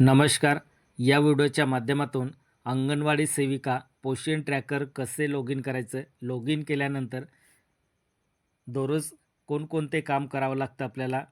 नमस्कार. या व्हिडिओच्या माध्यमातून अंगणवाडी सेविका पोषण ट्रॅकर कसे लॉग इन करायचं? लॉग इन केल्यानंतर दररोज कोणकोणते काम करावं लागतं आपल्याला?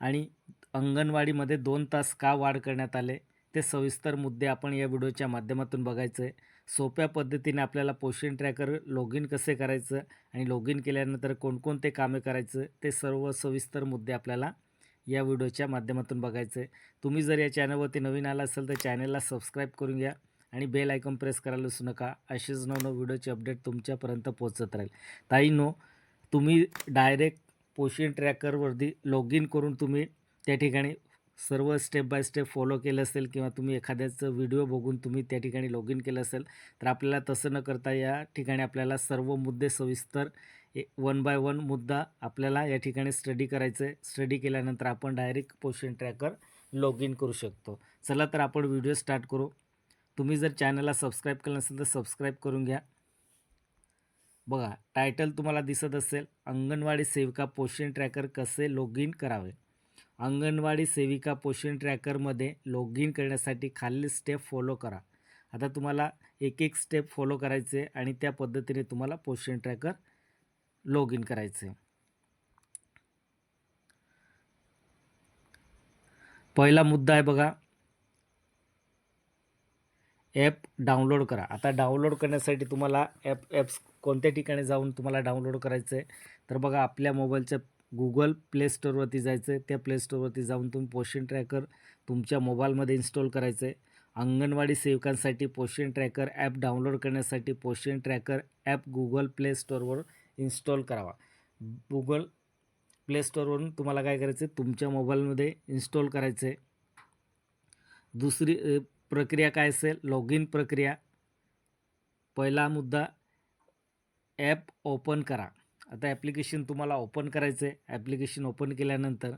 आणि अंगणवाडीमध्ये दोन तास का वाढ करण्यात आले? ते सविस्तर मुद्दे आपण या व्हिडिओच्या माध्यमातून बघायचं. आहे सोप्या पद्धतीने आपल्याला पोषण ट्रॅकर लॉग इन कसे करायचं? आणि लॉग इन केल्यानंतर कोणकोणते कामे करायचं? ते सर्व सविस्तर मुद्दे आपल्याला या व्हिडिओच्या माध्यमातून बघायचं आहे तुम्ही जर या चॅनलवरती नवीन आला असेल तर चॅनलला सबस्क्राईब करून घ्या आणि बेल आयकॉन प्रेस करायला विसरू नका. असेच नवनव व्हिडिओचे अपडेट तुमच्यापर्यंत पोहोचत राहील. ताईनो तुम्ही डायरेक्ट पोषण ट्रॅकरवरती लॉग इन करून तुम्ही त्या ठिकाणी सर्व स्टेप बाय स्टेप फॉलो केलं असेल किंवा तुम्ही एखाद्याचं व्हिडिओ बघून तुम्ही त्या ठिकाणी लॉग इन केलं असेल तर आपल्याला तसं न करता या ठिकाणी आपल्याला सर्व मुद्दे सविस्तर वन बाय वन मुद्दा आपल्याला या ठिकाणी स्टडी करायचं आहे स्टडी केल्यानंतर आपण direct Poshan tracker log in करू शकतो. चला तर आपण व्हिडिओ स्टार्ट करू. तुम्ही जर चॅनलला सबस्क्राईब केलं नसेल तर सबस्क्राईब करून घ्या. बघा टायटल तुम्हाला दिसत असेल अंगणवाडी सेविका पोषण ट्रॅकर कसे लॉग इन करावे? अंगणवाडी सेविका पोषण ट्रॅकरमध्ये लॉग इन करण्यासाठी खालील स्टेप फॉलो करा. आता तुम्हाला एक एक स्टेप फॉलो करायचे आणि त्या पद्धतीने तुम्हाला पोषण ट्रॅकर लॉग इन करायचे. पहिला मुद्दा आहे बघा. ॲप डाउनलोड करा. आता डाउनलोड करण्यासाठी तुम्हाला ॲप ॲप्स कोणत्या ठिकाणी जाऊन तुम्हाला डाउनलोड करायचं आहे तर बघा आपल्या मोबाईलच्या गुगल प्ले स्टोअरवरती जायचं आहे त्या प्ले स्टोअरवरती जाऊन तुम्ही पोषण ट्रॅकर तुमच्या मोबाईलमध्ये इन्स्टॉल करायचं आहे अंगणवाडी सेवकांसाठी पोषण ट्रॅकर ॲप डाउनलोड करण्यासाठी Poshan tracker app Google play स्टोअरवर install करावा. गुगल प्ले स्टोअरवरून तुम्हाला काय करायचं आहे तुमच्या मोबाईलमध्ये इन्स्टॉल करायचं आहे दुसरी प्रक्रिया काय असेल? लॉग इन प्रक्रिया. पहिला मुद्दा ॲप ओपन करा. आता ॲप्लिकेशन तुम्हाला ओपन करायचं आहे ॲप्लिकेशन ओपन केल्यानंतर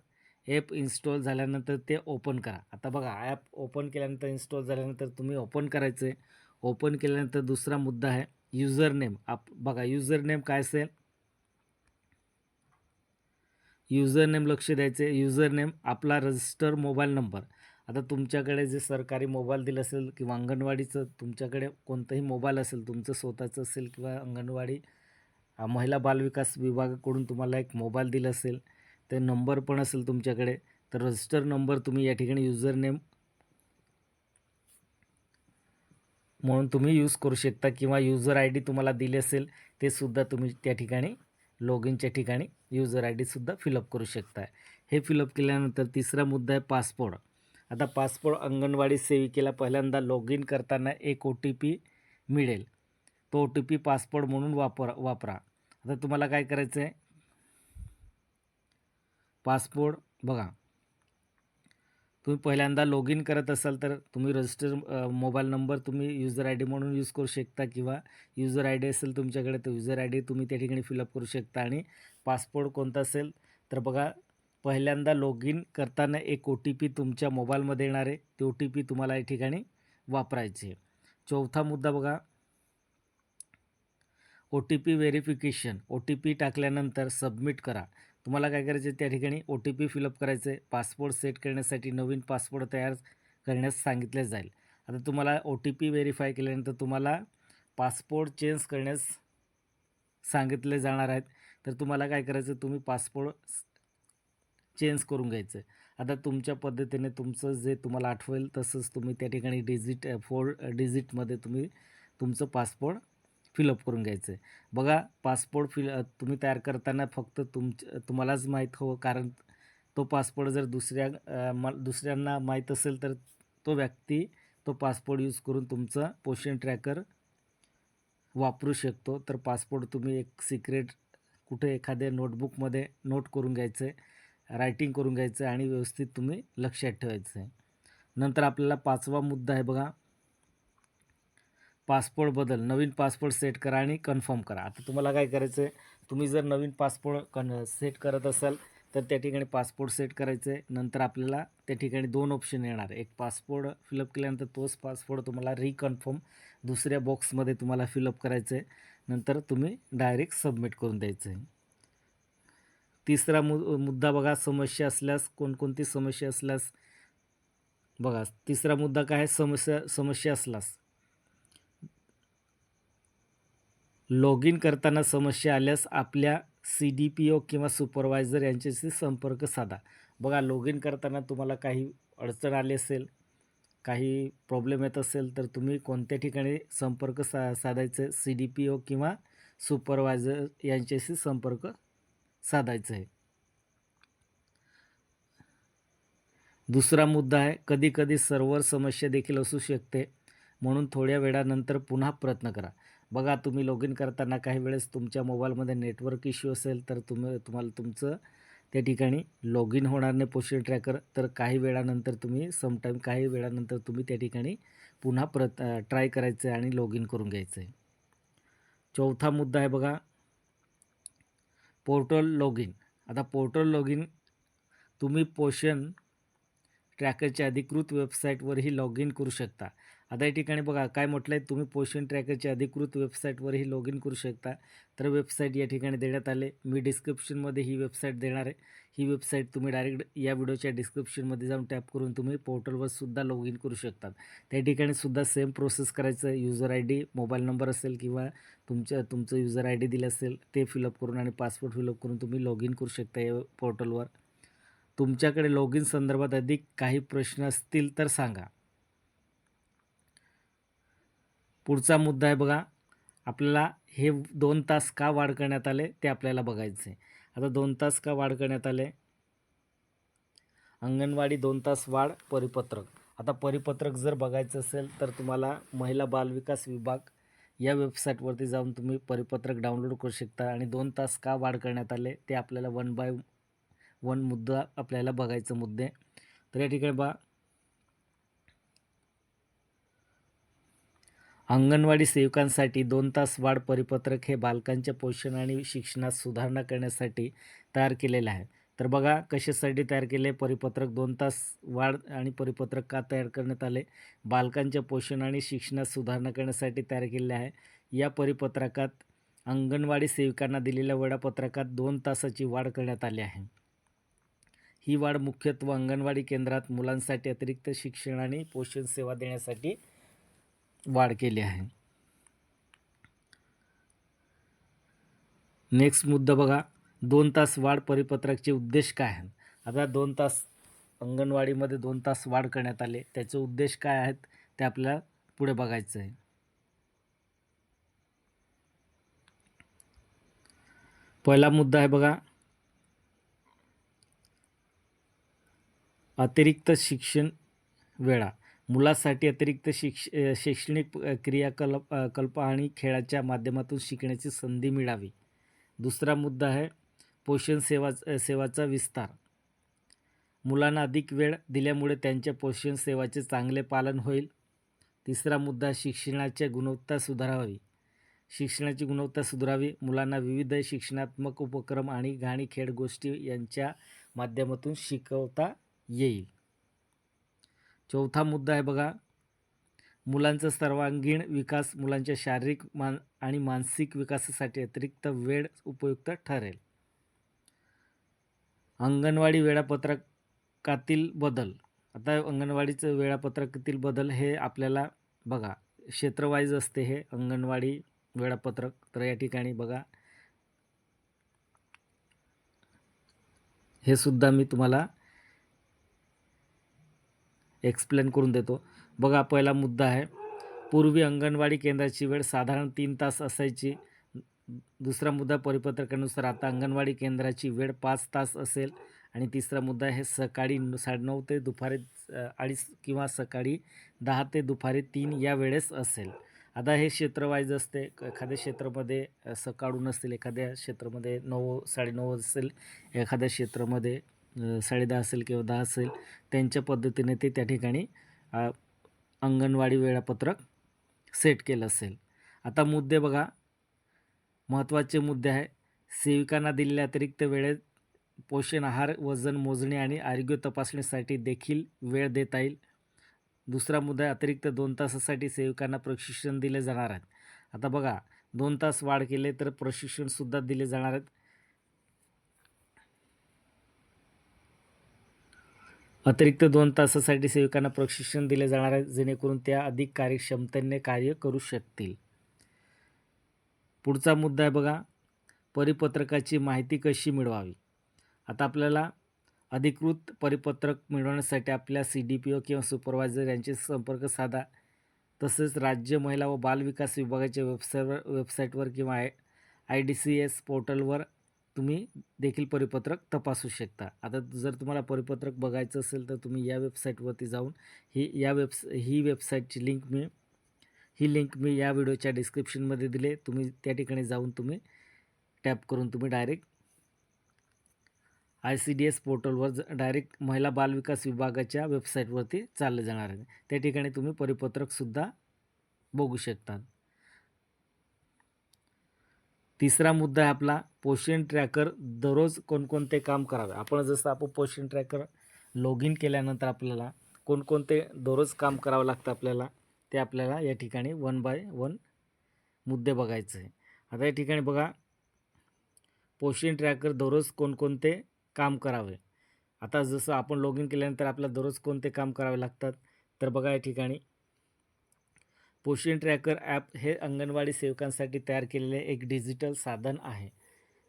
ॲप इन्स्टॉल झाल्यानंतर ते ओपन करा. आता बघा ॲप ओपन केल्यानंतर इन्स्टॉल झाल्यानंतर तुम्ही ओपन करायचं आहे ओपन केल्यानंतर दुसरा मुद्दा आहे युजर नेम आप बघा युजर नेम काय असेल? युजर नेम लक्ष द्यायचे. युजर नेम आपला रजिस्टर मोबाईल नंबर. आता तुमच्याकडे जे सरकारी मोबाईल दिलं असेल किंवा अंगणवाडीचं तुमच्याकडे कोणतंही मोबाईल असेल तुमचं स्वतःचं असेल किंवा अंगणवाडी महिला बालविकास विभागाकडून तुम्हाला एक मोबाईल दिलं असेल ते नंबर पण असेल तुमच्याकडे तर रजिस्टर नंबर तुम्ही या ठिकाणी युजर म्हणून तुम्ही यूज करू शकता किंवा युजर आय डी तुम्हाला दिली असेल ते सुद्धा तुम्ही त्या ठिकाणी लॉग इनच्या ठिकाणी युजर आय डीसुद्धा फिलअप करू शकता. हे फिलअप केल्यानंतर तिसरा मुद्दा आहे पासपोर्ट आता पासपोर्ट अंगणवाडी सेविकेला पहिल्यांदा लॉग इन करताना एक ओ टी पी मिळेल. तो ओ टी पी पासपोर्ट म्हणून वापर वापरा. आता तुम्हाला काय करायचं आहे पासपोर्ट बघा. तुम्ही पहिल्यांदा लॉग इन करत असाल तर तुम्ही रजिस्टर मोबाईल नंबर तुम्ही युजर आय डी म्हणून यूज करू शकता किंवा युजर आय डी असेल तुमच्याकडे तर युजर आय डी तुम्ही त्या ठिकाणी फिलअप करू शकता आणि पासपोर्ट कोणता असेल तर बघा पहिल्यांदा लॉग इन करताना एक ओ टी पी तुमच्या मोबाईलमध्ये येणार आहे. ते ओ टी पी तुम्हाला या ठिकाणी वापरायचे चौथा मुद्दा बघा. O T P verification O T P टाकल्यानंतर सबमिट करा. तुम्हाला काय करायचं आहे त्या ठिकाणी ओ टी पी फिलअप करायचं आहे पासपोर्ट सेट करण्यासाठी नवीन पासपोर्ट तयार करण्यास सांगितले जाईल. आता तुम्हाला ओ टी पी व्हेरीफाय केल्यानंतर तुम्हाला पासपोर्ट चेंज करण्यास सांगितले जाणार आहेत तर तुम्हाला काय करायचं तुम्ही पासपोर्ट चेंज करून घ्यायचं आहे आता तुमच्या पद्धतीने तुमचं जे तुम्हाला आठवेल तसंच तुम्ही त्या ठिकाणी डिजिट फोर डिजिटमध्ये तुम्ही तुमचं पासपोर्ट फिलअप करून घ्यायचं आहे. बघा पासपोर्ट फिल तुम्ही तयार करताना फक्त तुमच तुम्हालाच माहीत हवं कारण तो पासपोर्ट जर दुसऱ्या म दुसऱ्यांना माहीत असेल तर तो व्यक्ती तो पासपोर्ट यूज करून तुमचं पोषण ट्रॅकर वापरू शकतो. तर पासपोर्ट तुम्ही एक सिक्रेट कुठे एखाद्या नोटबुकमध्ये नोट करून घ्यायचं आहे रायटिंग करून घ्यायचं आहे आणि व्यवस्थित तुम्ही लक्षात ठेवायचं आहे. नंतर आपल्याला पाचवा मुद्दा आहे बघा पासपोर्ट बदल नवीन पासपोर्ट सेट करा आणि कन्फर्म करा. आता तुम्हाला काय करायचं आहे तुम्ही जर नवीन पासपोर्ट कन सेट करत असाल तर त्या ठिकाणी पासपोर्ट सेट करायचं आहे नंतर आपल्याला त्या ठिकाणी दोन ऑप्शन येणार. एक पासपोर्ट फिलअप केल्यानंतर तोच पासपोर्ट तुम्हाला रिकन्फर्म दुसऱ्या बॉक्समध्ये तुम्हाला फिलअप करायचं आहे नंतर तुम्ही डायरेक्ट सबमिट करून द्यायचं आहे तिसरा मु मुद्दा बघा समस्या असल्यास कोणकोणती समस्या असल्यास बघा तिसरा मुद्दा काय आहे? समस्या समस्या असल्यास. लॉग इन करताना समस्या आल्यास आपल्या सी डी पी ओ किंवा सुपरवायझर यांच्याशी संपर्क साधा. बघा लॉग इन करताना तुम्हाला काही अडचण आली असेल काही प्रॉब्लेम येत असेल तर तुम्ही कोणत्या ठिकाणी संपर्क सा साधायचं सी डी पी ओ किंवा सुपरवायझर यांच्याशी संपर्क साधायचं आहे. दुसरा मुद्दा आहे कधीकधी सर्वर सर्व्हर समस्या देखील असू शकते. म्हणून थोड्या वेळानंतर पुन्हा प्रयत्न करा. बघा तुम्ही लॉग इन करताना काही वेळेस तुमच्या मोबाईलमध्ये नेटवर्क इश्यू असेल तर तुम्ही तुम्हाला तुमचं त्या ठिकाणी लॉग इन होणार नाही पोशन ट्रॅकर तर काही वेळानंतर तुम्ही समटाईम काही वेळानंतर तुम्ही त्या ठिकाणी पुन्हा प्रत ट्राय करायचं आहे आणि लॉग इन करून घ्यायचं आहे चौथा मुद्दा आहे बघा पोर्टल लॉग इन आता पोर्टल लॉग इन तुम्ही पोषण ट्रॅकरच्या अधिकृत वेबसाईटवरही लॉग इन करू शकता. आता या ठिकाणी बघा काय म्हटलं आहे तुम्ही पोषण ट्रॅकरच्या अधिकृत वेबसाईटवरही लॉग इन करू शकता. तर वेबसाईट या ठिकाणी देण्यात आले. मी डिस्क्रिप्शनमध्ये ही वेबसाईट देणार आहे. ही वेबसाईट तुम्ही डायरेक्ट या व्हिडिओच्या डिस्क्रिप्शनमध्ये जाऊन टॅप करून तुम्ही पोर्टलवर सुद्धा लॉग इन करू शकतात. त्या ठिकाणी सुद्धा सेम प्रोसेस करायचं. User I D mobile number असेल किंवा तुमच्या तुमचं युजर आय डी दिलं असेल ते फिलअप करून आणि पासवर्ड फिलअप करून तुम्ही लॉग इन करू शकता या पोर्टलवर. तुमच्याकडे लॉग इन संदर्भात अधिक काही प्रश्न असतील तर सांगा. पुढचा मुद्दा आहे बघा. आपल्याला हे दोन तास का वाढ करण्यात आले ते आपल्याला बघायचं आहे आता दोन तास का वाढ करण्यात आले? अंगणवाडी दोन तास वाढ परिपत्रक. आता परिपत्रक जर बघायचं असेल तर तुम्हाला महिला बालविकास विभाग या वेबसाईटवरती जाऊन तुम्ही परिपत्रक डाउनलोड करू शकता आणि दोन तास का वाढ करण्यात आले ते आपल्याला वन बाय वन मुद्दा आपल्याला बघायचं मुद्दे. तर या ठिकाणी बा अंगणवाडी सेवकांसाठी दोन तास वाढ परिपत्रक हे बालकांच्या पोषण आणि शिक्षणात सुधारणा करण्यासाठी तयार केलेलं आहे. तर बघा कशासाठी तयार केले परिपत्रक दोन तास वाढ आणि परिपत्रक का तयार करण्यात आले बालकांच्या पोषण आणि शिक्षणात सुधारणा करण्यासाठी तयार केलेले आहे. या परिपत्रकात अंगणवाडी सेविकांना दिलेल्या वेळापत्रकात दोन तासाची वाढ करण्यात आली आहे. ही वाढ मुख्यत्वे अंगणवाडी केंद्रात मुलांसाठी अतिरिक्त शिक्षण आणि पोषण सेवा देण्यासाठी वाढ केली आहे. नेक्स्ट मुद्दा बघा. दोन तास वाढ परिपत्रकाचे उद्देश काय आहेत? आता दोन तास अंगणवाडीमध्ये दोन तास वाढ करण्यात आले. त्याचे उद्देश काय आहेत? ते आपल्याला पुढे बघायचं आहे. पहिला मुद्दा आहे बघा. अतिरिक्त शिक्षण वेळा. मुलासाठी अतिरिक्त शिक्ष शैक्षणिक क्रियाकल्प कल्प आणि खेळाच्या माध्यमातून शिकण्याची संधी मिळावी. दुसरा मुद्दा आहे पोषण सेवा सेवाचा विस्तार. मुलांना अधिक वेळ दिल्यामुळे त्यांच्या पोषण सेवाचे चांगले पालन होईल. तिसरा मुद्दा शिक्षणाची गुणवत्ता सुधारावी. शिक्षणाची गुणवत्ता सुधारावी. मुलांना विविध शिक्षणात्मक उपक्रम आणि घाणी खेळ गोष्टी यांच्या माध्यमातून शिकवता येईल. चौथा मुद्दा आहे बघा. मुलांचा सर्वांगीण विकास मुलांच्या शारीरिक मान आणि मानसिक विकासासाठी अतिरिक्त वेळ उपयुक्त ठरेल. अंगणवाडी वेळापत्रकातील बदल. आता अंगणवाडीचं वेळापत्रकातील बदल हे आपल्याला बघा क्षेत्रवाईज असते हे. अंगणवाडी वेळापत्रक तर या ठिकाणी बघा. हे सुद्धा मी तुम्हाला एक्सप्लेन करून देतो. बघा पहिला मुद्दा आहे पूर्वी अंगणवाडी केंद्राची वेळ साधारण तीन तास असायची. दुसरा मुद्दा परिपत्रकानुसार आता अंगणवाडी केंद्राची वेळ पाच तास असेल. आणि तिसरा मुद्दा आहे सकाळी साडेनऊ ते दुपारी अडीच किंवा सकाळी दहा ते दुपारी तीन या वेळेस असेल. आता हे क्षेत्रवाईज असते एखाद्या क्षेत्रामध्ये सकाळून असतील एखाद्या क्षेत्रामध्ये नऊ साडेनऊ असेल एखाद्या क्षेत्रामध्ये साडेदहा असेल किंवा दहा असेल त्यांच्या पद्धतीने ते त्या ठिकाणी अंगणवाडी वेळापत्रक सेट केलं असेल. आता मुद्दे बघा. महत्त्वाचे मुद्दे आहे. सेविकांना दिलेल्या अतिरिक्त वेळेत पोषण आहार वजन मोजणी आणि आरोग्य तपासणीसाठी देखील वेळ देता येईल. दुसरा मुद्दा अतिरिक्त दोन तासासाठी सेविकांना प्रशिक्षण दिले जाणार आहेत आता बघा दोन तास वाढ केले तर प्रशिक्षणसुद्धा दिले जाणार आहेत. अतिरिक्त दोन तासासाठी सेविकांना प्रशिक्षण दिले जाणार आहे जेणेकरून त्या अधिक कार्यक्षमतेने कार्य करू शकतील. पुढचा मुद्दा आहे बघा परिपत्रकाची माहिती कशी मिळवावी? आता आपल्याला अधिकृत परिपत्रक मिळवण्यासाठी आपल्या सी डी पी ओ किंवा सुपरवायझर यांचे संपर्क साधा. तसेच राज्य महिला व बालविकास विभागाच्या वेबसाईटवर वेबसाईटवर किंवा I I D C S पोर्टलवर तुम्ही देखील परिपत्रक तपासू शकता. आता जर तुम्हाला परिपत्रक बघायचं असेल तर तुम्ही या वेबसाईटवरती जाऊन ही या वेबस ही वेबसाईटची लिंक मी ही लिंक मी या व्हिडिओच्या डिस्क्रिप्शनमध्ये दिले. तुम्ही त्या ठिकाणी जाऊन तुम्ही टॅप करून तुम्ही direct I C D S पोर्टलवर ज डायरेक्ट महिला बालविकास विभागाच्या वेबसाईटवरती चालले जाणार आहे. त्या ठिकाणी तुम्ही परिपत्रकसुद्धा बघू शकता. तिसरा मुद्दा आहे आपला पोषण ट्रॅकर दररोज कोणकोणते काम करावे. आपण जसं आपण पोषण ट्रॅकर लॉग इन केल्यानंतर आपल्याला कोणकोणते दररोज काम करावं लागतं आपल्याला ते आपल्याला या ठिकाणी वन बाय वन मुद्दे बघायचे आहे. आता या ठिकाणी बघा पोषण ट्रॅकर दररोज कोणकोणते काम करावे. आता जसं आपण लॉग इन केल्यानंतर आपल्याला दररोज कोणते काम करावे लागतात तर बघा या ठिकाणी पोषण ट्रॅकर ॲप हे अंगणवाडी सेवकांसाठी तयार केलेले एक डिजिटल साधन आहे.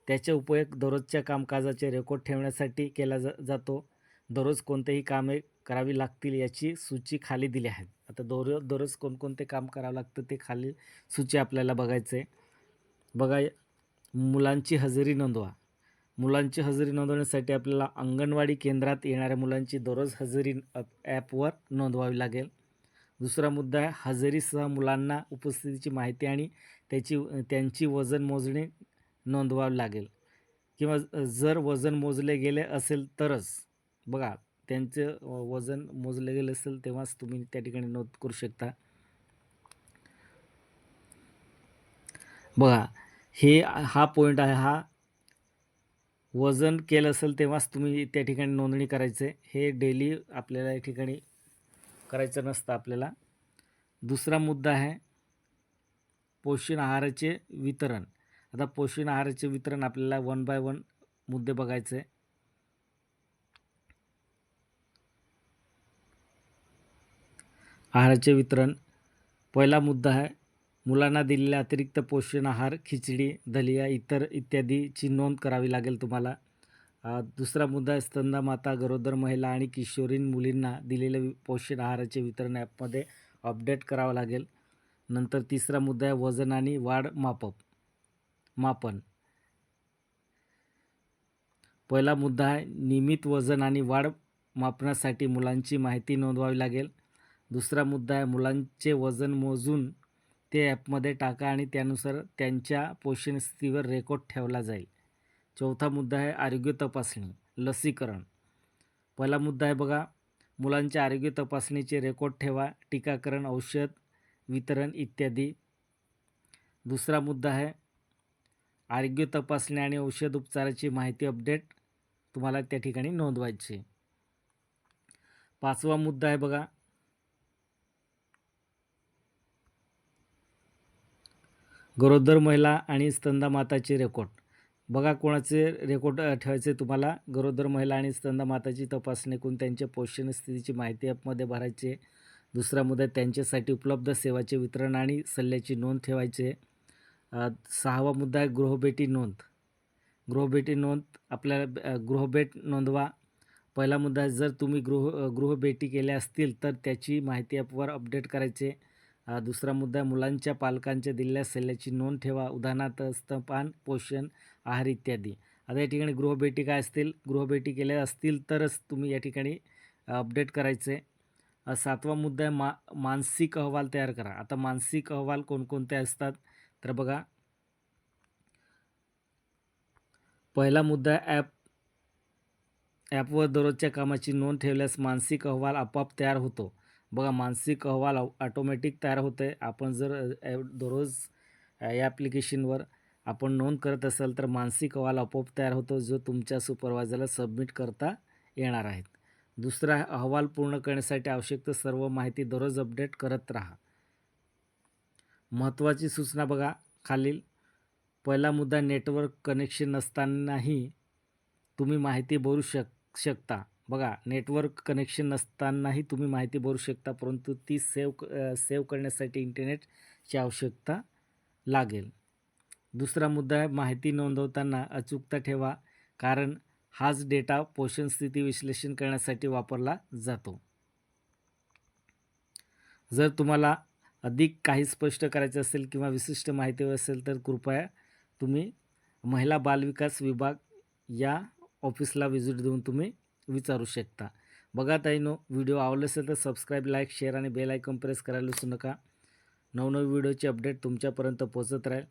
त्याचा उपयोग दररोजच्या कामकाजाचे रेकॉर्ड ठेवण्यासाठी केला जा जातो. दररोज कोणतेही कामे करावी लागतील याची सूची खाली दिली आहे. आता दररोज दररोज कोणकोणते काम करावं लागतं ते खाली सूची आपल्याला बघायचं आहे बघा मुलांची हजेरी नोंदवा. मुलांची हजेरी नोंदवण्यासाठी आपल्याला अंगणवाडी केंद्रात येणाऱ्या मुलांची दररोज हजेरी ॲपवर नोंदवावी लागेल. दुसरा मुद्दा आहे हजेरीसह मुलांना उपस्थितीची माहिती आणि त्याची त्यांची वजन मोजणी नोंदवावी लागेल. किंवा जर वजन मोजले गेले असेल तरच. बघा त्यांचं वजन मोजले गेले असेल तेव्हाच तुम्ही त्या ठिकाणी नोंद करू शकता. बघा हे हा पॉईंट आहे हा वजन केलं असेल तेव्हाच तुम्ही त्या ठिकाणी नोंदणी करायचं. आहे हे डेली आपल्याला या ठिकाणी करायचं नसतं आपल्याला. दुसरा मुद्दा आहे पोषण आहाराचे वितरण. आता पोषण आहाराचे वितरण आपल्याला वन बाय वन मुद्दे बघायचे आहे. आहाराचे वितरण. पहिला मुद्दा आहे मुलांना दिलेला अतिरिक्त पोषण आहार खिचडी दलिया इतर इत्यादीची नोंद करावी लागेल तुम्हाला. दुसरा मुद्दा आहे स्तंदा गरोदर महिला आणि किशोरीन मुलींना दिलेल्या पोषण आहाराचे वितरण ॲपमध्ये अपडेट करावं लागेल. नंतर तिसरा मुद्दा आहे वजन आणि वाढ मापप मापन. पहिला मुद्दा आहे नियमित वजन आणि वाढ मापनासाठी मुलांची माहिती नोंदवावी लागेल. दुसरा मुद्दा आहे मुलांचे वजन मोजून ते ॲपमध्ये टाका आणि त्यानुसार त्यांच्या पोषण स्थितीवर रेकॉर्ड ठेवला जाईल. चौथा मुद्दा आहे आरोग्य तपासणी लसीकरण. पहिला मुद्दा आहे बघा मुलांच्या आरोग्य तपासणीचे रेकॉर्ड ठेवा टीकाकरण औषध वितरण इत्यादी. दुसरा मुद्दा आहे आरोग्य तपासणी आणि औषध उपचाराची माहिती अपडेट तुम्हाला त्या ठिकाणी नोंदवायची पाचवा मुद्दा आहे बघा गरोदर महिला आणि स्तंदा माताचे रेकॉर्ड बघा कोणाचे रेकॉर्ड ठेवायचे तुम्हाला. गरोदर महिला आणि स्तंदा माताची तपासणी करून त्यांच्या पोषण स्थितीची माहिती ॲपमध्ये भरायची. दुसरा मुद्दा त्यांच्यासाठी उपलब्ध सेवाचे वितरण आणि सल्ल्याची नोंद ठेवायचे. सहावा मुद्दा आहे गृहभेटी नोंद. गृहभेटी नोंद आपल्याला गृहभेट नोंदवा. पहिला मुद्दा आहे जर तुम्ही गृह गृहभेटी केल्या असतील तर त्याची माहिती ॲपवर अपडेट करायचे. दुसरा मुद्दा मुलांच्या पालकांच्या दिलेल्या सल्ल्याची नोंद ठेवा उदाहरणार्थ स्तपान पोषण आहार इत्यादी. आता या ठिकाणी गृहभेटी काय असतील? गृहभेटी केल्या असतील तरच तुम्ही या ठिकाणी अपडेट करायचं. आहे सातवा मुद्दा आहे मा मानसिक अहवाल तयार करा. आता मानसिक अहवाल कोणकोणते असतात? तर बघा. पहिला मुद्दा ॲप ॲपवर दररोजच्या कामाची नोंद ठेवल्यास मानसिक अहवाल आपोआप तयार होतो. बघा मानसिक अहवाल ऑटोमॅटिक तयार होतं आहे आपण जर दररोज या ॲप्लिकेशनवर आपण नोंद करत असाल तर मानसिक अहवाल आपोआप तयार होतो जो तुमच्या सुपरवायझरला सबमिट करता येणार आहेत. दुसरा अहवाल पूर्ण करण्यासाठी आवश्यक तर सर्व माहिती दररोज अपडेट करत राहा. महत्त्वाची सूचना बघा खालील. पहिला मुद्दा नेटवर्क कनेक्शन नसतानाही तुम्ही माहिती भरू शक शकता. बघा नेटवर्क कनेक्शन नसतानाही तुम्ही माहिती भरू शकता परंतु ती सेव्ह सेव्ह करण्यासाठी इंटरनेटची आवश्यकता लागेल. दुसरा मुद्दा आहे माहिती नोंदवताना अचूकता ठेवा कारण हाच डेटा पोषण स्थिती विश्लेषण करण्यासाठी वापरला जातो. जर तुम्हाला अधिक काही स्पष्ट करायचे असेल किंवा विशिष्ट माहिती असेल तर कृपया तुम्ही महिला बालविकास विभाग या ऑफिसला व्हिजिट देऊन तुम्ही विचारू शकता. बघा ताईनो व्हिडिओ आवडला असेल तर सबस्क्राईब लाईक शेअर आणि बेल आयकॉन प्रेस करायला विसरू नका. नवनवी व्हिडिओची अपडेट तुमच्यापर्यंत पोचत राहील.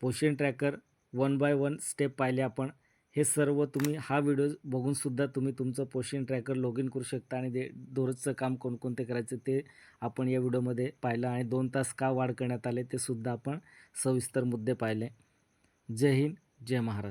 Poshan tracker one by one step पाहिले आपण. हे सर्व तुम्ही हा व्हिडिओ बघूनसुद्धा तुम्ही तुमचं पोषण ट्रॅकर लॉग इन करू शकता आणि ते दररोजचं काम कोणकोणते करायचं ते आपण या व्हिडिओमध्ये पाहिलं आणि दोन तास का वाढ करण्यात आले ते सुद्धा आपण सविस्तर मुद्दे पाहिले. जय हिंद जय महाराष्ट्र.